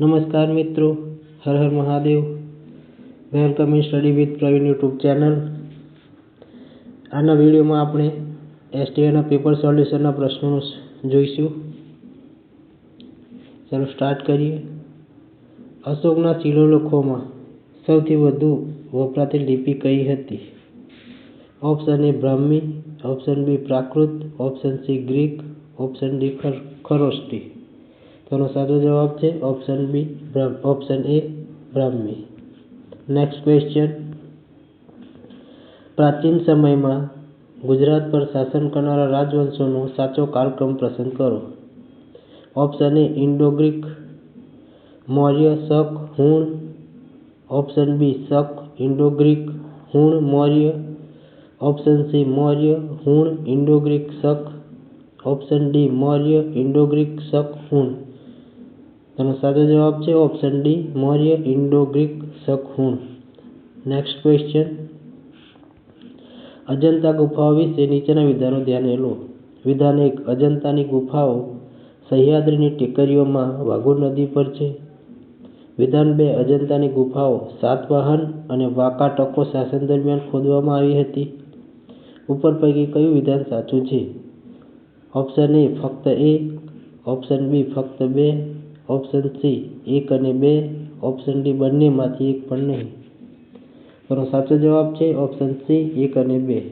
નમસ્કાર મિત્રો, Har Har Mahadev. Welcome in study with Praveen YouTube channel આના વિડીયોમાં આપણે એસટીઆઈના પેપર સોલ્યુશનના પ્રશ્નો જોઈશું. ચાલો સ્ટાર્ટ કરીએ. અશોકના શિલાલેખોમાં સૌથી વધુ વપરાતી લિપિ કઈ હતી? Option A Brahmi option B Prakrit option C Greek option D તેનો સાચો જવાબ છે option B option A Brahmi. Next question પ્રાચીન સમયમાં ગુજરાત પર શાસન કરનારા રાજવંશોનો સાચો કાળક્રમ પસંદ કરો. Option A Indo Greek Maurya, Shaka, Huna. Option B Shaka Indo Greek Huna, Maurya. Option C Maurya, Huna Indo Greek Shaka. Option D Maurya Indo Greek Shaka, Huna. તેનો સાચો જવાબ છે option D Maurya Indo Greek Shaka Huna next question Ajanta ગુફાઓ વિશે નીચેના વિધાનો ધ્યાને લો. વિધાન એક, અજંતાની ગુફાઓ સહ્યાદ્રીની ટેકરીઓમાં વાઘુર નદી પર છે. વિધાન બે, અજંતાની ગુફાઓ સાતવાહન અને વાકા ટકો શાસન દરમિયાન ખોદવામાં આવી હતી. ઉપર પૈકી કયું વિધાન સાચું છે? ઓપ્શન એ ફક્ત એક. ઓપ્શન બી ફક્ત બે. ઓપ્શન સી એક અને બે. ઓપ્શન ડી બંનેમાંથી એક પણ નહીં. તેનો સાચો જવાબ છે ઓપ્શન સી એક અને બે.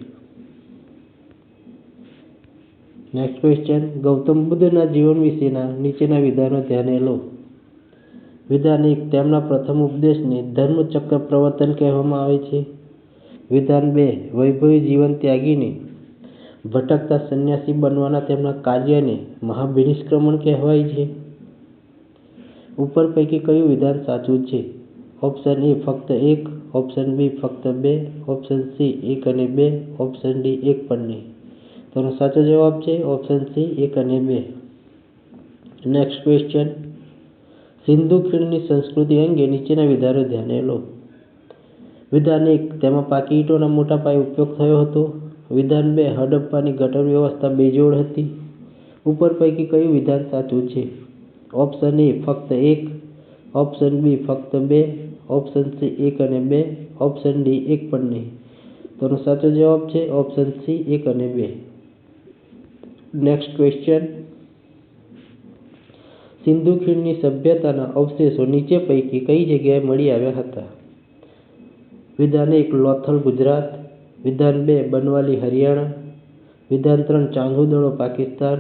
નેક્સ્ટ ક્વેશ્ચન ગૌતમ બુદ્ધના જીવન વિશેના નીચેના વિધાનો ધ્યાને લો. વિધાન એક, તેમના પ્રથમ ઉપદેશને ધર્મચક્ર પ્રવર્તન કહેવામાં આવે છે. વિધાન બે, વૈભવી જીવન ત્યાગીને ભટકતા સંન્યાસી બનવાના તેમના કાર્યને મહાભિનિષ્ક્રમણ કહેવાય છે. ઉપર પૈકી કયું વિધાન સાચું છે? ઓપ્શન એ ફક્ત એક. ઓપ્શન બી ફક્ત બે. ઓપ્શન સી એક અને બે. ઓપ્શન ડી એક પણ નહીં. તેનો સાચો જવાબ છે ઓપ્શન સી એક અને બે. નેક્સ્ટ ક્વેશ્ચન સિંધુ ખીણની સંસ્કૃતિ અંગે નીચેના વિધાનો ધ્યાને લો. વિધાન એક, તેમાં પાકી ઈટોના મોટા પાયે ઉપયોગ થયો હતો. વિધાન બે, હડપ્પાની ગટર વ્યવસ્થા બેજોડ હતી. ઉપર પૈકી કયું વિધાન સાચું છે? ઓપ્શન એ ફક્ત એક. ઓપ્શન બી ફક્ત બે. ઓપ્શન સી એક અને બે. ઓપ્શન ડી એક પણ નહીં. તેનો સાચો જવાબ છે ઓપ્શન સી એક અને બે. નેક્સ્ટ ક્વેશ્ચન સિંધુ ખીણની સભ્યતાના અવશેષો નીચે પૈકી કઈ જગ્યાએ મળી આવ્યા હતા? વિધાન એક, લોથલ, ગુજરાત. વિધાન બે, બનવાલી, હરિયાણા. વિધાન ત્રણ, ચાંગુદડો, પાકિસ્તાન.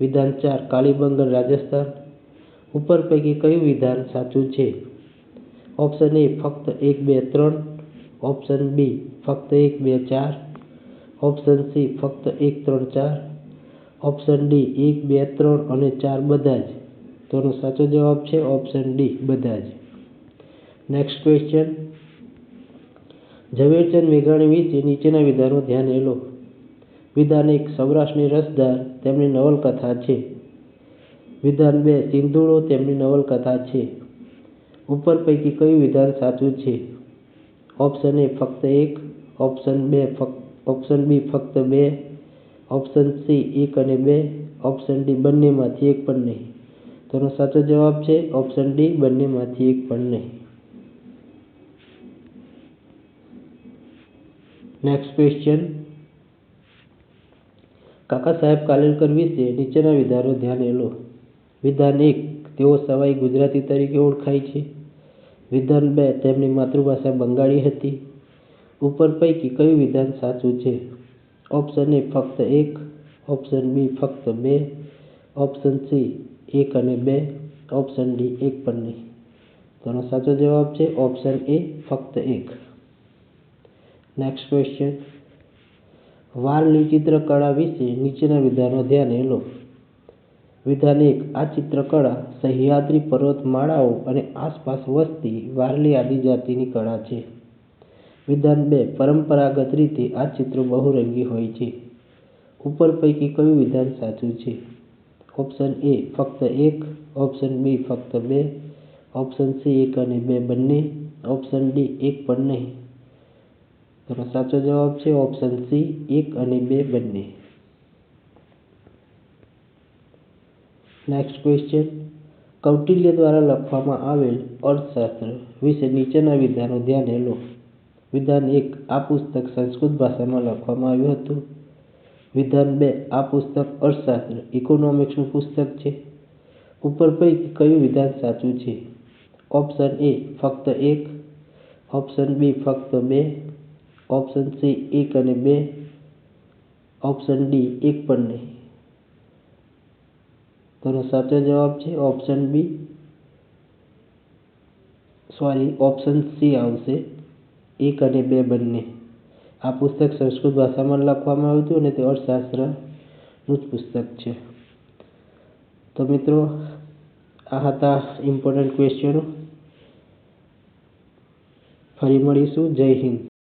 વિધાન ચાર કાલીબંગન રાજસ્થાન. ઉપર પૈકી કયું વિધાન સાચું છે? ઓપ્શન એ ફક્ત એક, બે, ત્રણ. ઓપ્શન બી ફક્ત એક, બે, ચાર. ઓપ્શન સી ફક્ત એક, ત્રણ, ચાર. ઓપ્શન ડી એક, બે, ત્રણ અને ચાર બધા જ. તેનો સાચો જવાબ છે ઓપ્શન ડી બધા જ. નેક્સ્ટ ક્વેશ્ચન ઝવેરચંદ મેઘાણી વિશે નીચેના વિધાનો ધ્યાને લો. વિધાન એક સૌરાષ્ટ્રની રસધાર, તેમની નવલકથા છે. વિધાન બે સિંધુળો તેમની નવલકથા છે. ઉપર પૈકી કયું વિધાન સાચું છે? ઓપ્શન એ ફક્ત એક ઓપ્શન બે ઓપ્શન બી ફક્ત બે ઓપ્શન સી એક અને બે ઓપ્શન ડી બંનેમાંથી એક પણ નહીં. તેનો સાચો જવાબ છે ઓપ્શન ડી બંનેમાંથી એક પણ નહીં. નેક્સ્ટ ક્વેશ્ચન કાકા સાહેબ કાલેલકર વિશે નીચેના વિધાનો ધ્યાને લો. વિધાન એક, તેઓ સવાઈ ગુજરાતી તરીકે ઓળખાય છે. વિધાન બે, તેમની માતૃભાષા બંગાળી હતી. ઉપર પૈકી કયું વિધાન સાચું છે? ઓપ્શન એ ફક્ત એક, ઓપ્શન બી ફક્ત બે, ઓપ્શન સી એક અને બે, ઓપ્શન ડી એક પણ નહીં. તેનો સાચો જવાબ છે, ઓપ્શન એ ફક્ત એક. નેક્સ્ટ ક્વેશ્ચન વારલી ચિત્રકળા વિશે નીચેના વિધાનો ધ્યાને લો. વિધાન એક આ ચિત્રકળા સહ્યાદ્રી પર્વતમાળાઓ અને આસપાસ વસતી વારલી આદિજાતિની કળા છે. વિધાન બે, પરંપરાગત રીતે આ ચિત્રો બહુરંગી હોય છે. ઉપર પૈકી કયું વિધાન સાચું છે? ઓપ્શન એ ફક્ત એક, ઓપ્શન બી ફક્ત બે, ઓપ્શન સી એક અને બે બંને, ઓપ્શન ડી એક પણ નહીં. સાચો જવાબ છે ઓપ્શન સી એક અને બે બંને. નેક્સ્ટ ક્વેશ્ચન કૌટિલ્ય દ્વારા લખવામાં આવેલ અર્થશાસ્ત્ર વિશે નીચેના વિધાનો ધ્યાને લો. વિધાન એક, આ પુસ્તક સંસ્કૃત ભાષામાં લખવામાં આવ્યું હતું. વિધાન બે, આ પુસ્તક અર્થશાસ્ત્ર ઇકોનોમિક્સનું પુસ્તક છે. ઉપર પૈકી કયું વિધાન સાચું છે? ઓપ્શન એ ફક્ત એક. ઓપ્શન બી ફક્ત બે. ઓપ્શન સી એક અને બે. ઓપ્શન ડી એક પણ નહીં. તેનો સાચો જવાબ છે option B sorry option C આવશે. એક અને બે બંને. આ પુસ્તક સંસ્કૃત ભાષામાં લખવામાં આવ્યું હતું અને તે અર્થશાસ્ત્રનું જ પુસ્તક છે. તો મિત્રો, આ હતા ઇમ્પોર્ટન્ટ ક્વેશ્ચનો ફરી મળીશું. જય હિન્દ.